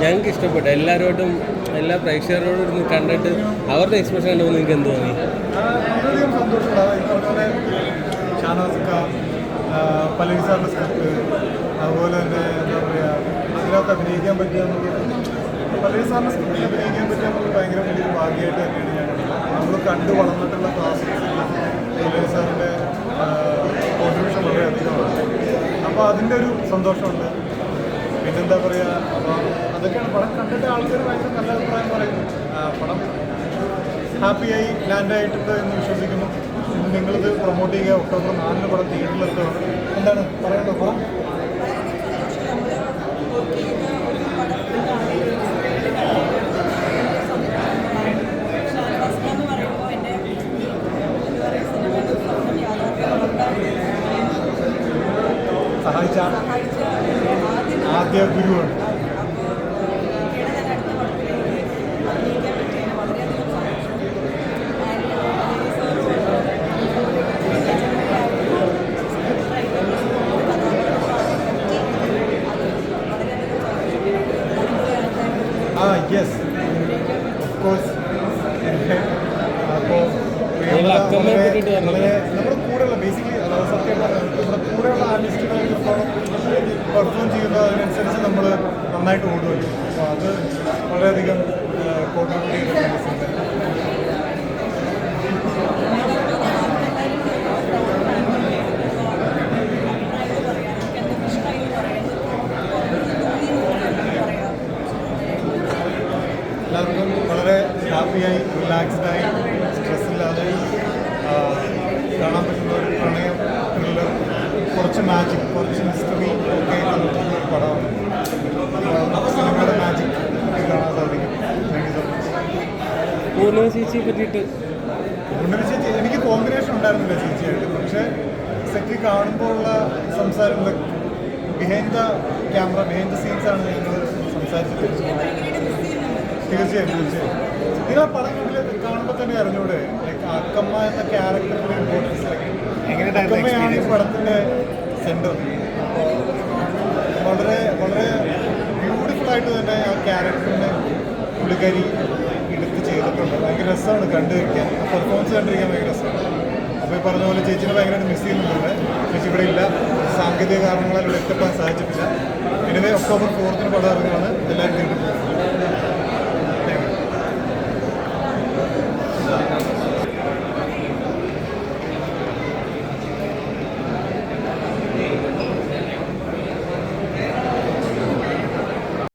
ഞങ്ങൾക്ക് ഇഷ്ടപ്പെട്ടു. എല്ലാവരോടും എല്ലാ പ്രേക്ഷകരോടും ഇരുന്ന് കണ്ടിട്ട് അവരുടെ എക്സ്പ്രഷൻ കണ്ടപ്പോൾ നിങ്ങൾക്ക് എന്ത് തോന്നി? ആ, വളരെയധികം സന്തോഷമുള്ള ഈ പറഞ്ഞ പോലെ ഷാനവാസ് സാറിന്റെ സ്ക്രിപ്റ്റ് അതുപോലെ തന്നെ എന്താ പറയുക അതിനകത്ത് അഭിനയിക്കാൻ പറ്റുക പലരി സാറിന്റെ സ്ക്രിപ്റ്റിൽ അഭിനയിക്കാൻ പറ്റുക നമുക്ക് ഭയങ്കര വലിയൊരു ഭാഗ്യമായിട്ട് തന്നെയാണ് ഞാൻ നമ്മൾ കണ്ടു വളർന്നിട്ടുള്ള ക്ലാസ്സിൽ പലരി സാറിന്റെ കോൺട്രിബ്യൂഷൻ വളരെ അധികമാണ് അപ്പോൾ അതിന്റെ ഒരു സന്തോഷമുണ്ട്. പിന്നെന്താ പറയുക അപ്പോൾ അതൊക്കെയാണ് പടം കണ്ടിട്ട് ആൾക്കാർ ഭയങ്കര നല്ല അഭിപ്രായം പറയുന്നു പടം ഹാപ്പിയായി ലാൻഡ് ആയിട്ടുണ്ട് എന്ന് വിശ്വസിക്കുന്നു. നിങ്ങളിത് പ്രൊമോട്ട് ചെയ്യുക. ഒക്ടോബർ നാലിന് പടം തിയേറ്ററിലെത്തുകയാണ് എന്താണ് പറയേണ്ടത്? പടം സഹായിച്ച? ആദ്യ ഗുരുവാണ് ആ യെസ് ഓഫ് കോഴ്സ് അപ്പോൾ? വളരെ നന്നായിട്ട് ഓടുമല്ലോ അപ്പോൾ അത് വളരെയധികം എല്ലാവർക്കും വളരെ ഹാപ്പിയായി റിലാക്സ്ഡായി സ്ട്രെസ് ഇല്ലാതെ കാണാൻ പറ്റുന്ന ഒരു പ്രണയം ത്രില്ലർ കുറച്ച് മാജിക് പൂർണിമ ചേച്ചിയെ പറ്റിയിട്ട്. ചേച്ചി എനിക്ക് കോമ്പിനേഷൻ ഉണ്ടായിരുന്നില്ല ചേച്ചിയായിട്ട്. പക്ഷേ സെറ്റിൽ കാണുമ്പോൾ ഉള്ള സംസാരം behind the camera behind the scenes ആണ് ഞങ്ങൾ സംസാരിച്ചത്. തീർച്ചയായും തീർച്ചയായും നിങ്ങൾ ആ പടം കണ്ടില്ല? കാണുമ്പോൾ തന്നെ അറിഞ്ഞൂടെ? ലൈക്ക് അക്കമ്മ എന്ന ക്യാരക്ടറിന്റെ ഇമ്പോർട്ടൻസ് അക്കമ്മയാണ് ഈ പടത്തിന്റെ സെന്റർ വളരെ വളരെ ബ്യൂട്ടിഫുൾ ആയിട്ട് തന്നെ ആ ക്യാരക്ടറിനെ പുള്ളിക്കാരി ഭയങ്കര രസമാണ് കണ്ടു വയ്ക്കാൻ പെർഫോമൻസ് കണ്ടിരിക്കാൻ ഭയങ്കര രസമാണ്. അപ്പോൾ ഈ പറഞ്ഞ പോലെ ചേച്ചിനെ ഭയങ്കരമായിട്ട് മിസ് ചെയ്യുന്നുണ്ട്. ചേച്ചി ഇവിടെ ഇല്ല. സാങ്കേതിക കാരണങ്ങളാൽ ഇവിടെ എത്തിപ്പെടാൻ സാധിച്ചിട്ടില്ല. പിന്നെ ഒക്ടോബർ ഫോർത്തിന് പടം ഇറങ്ങുകയാണ് എല്ലാവരും കേട്ടിട്ടുണ്ട്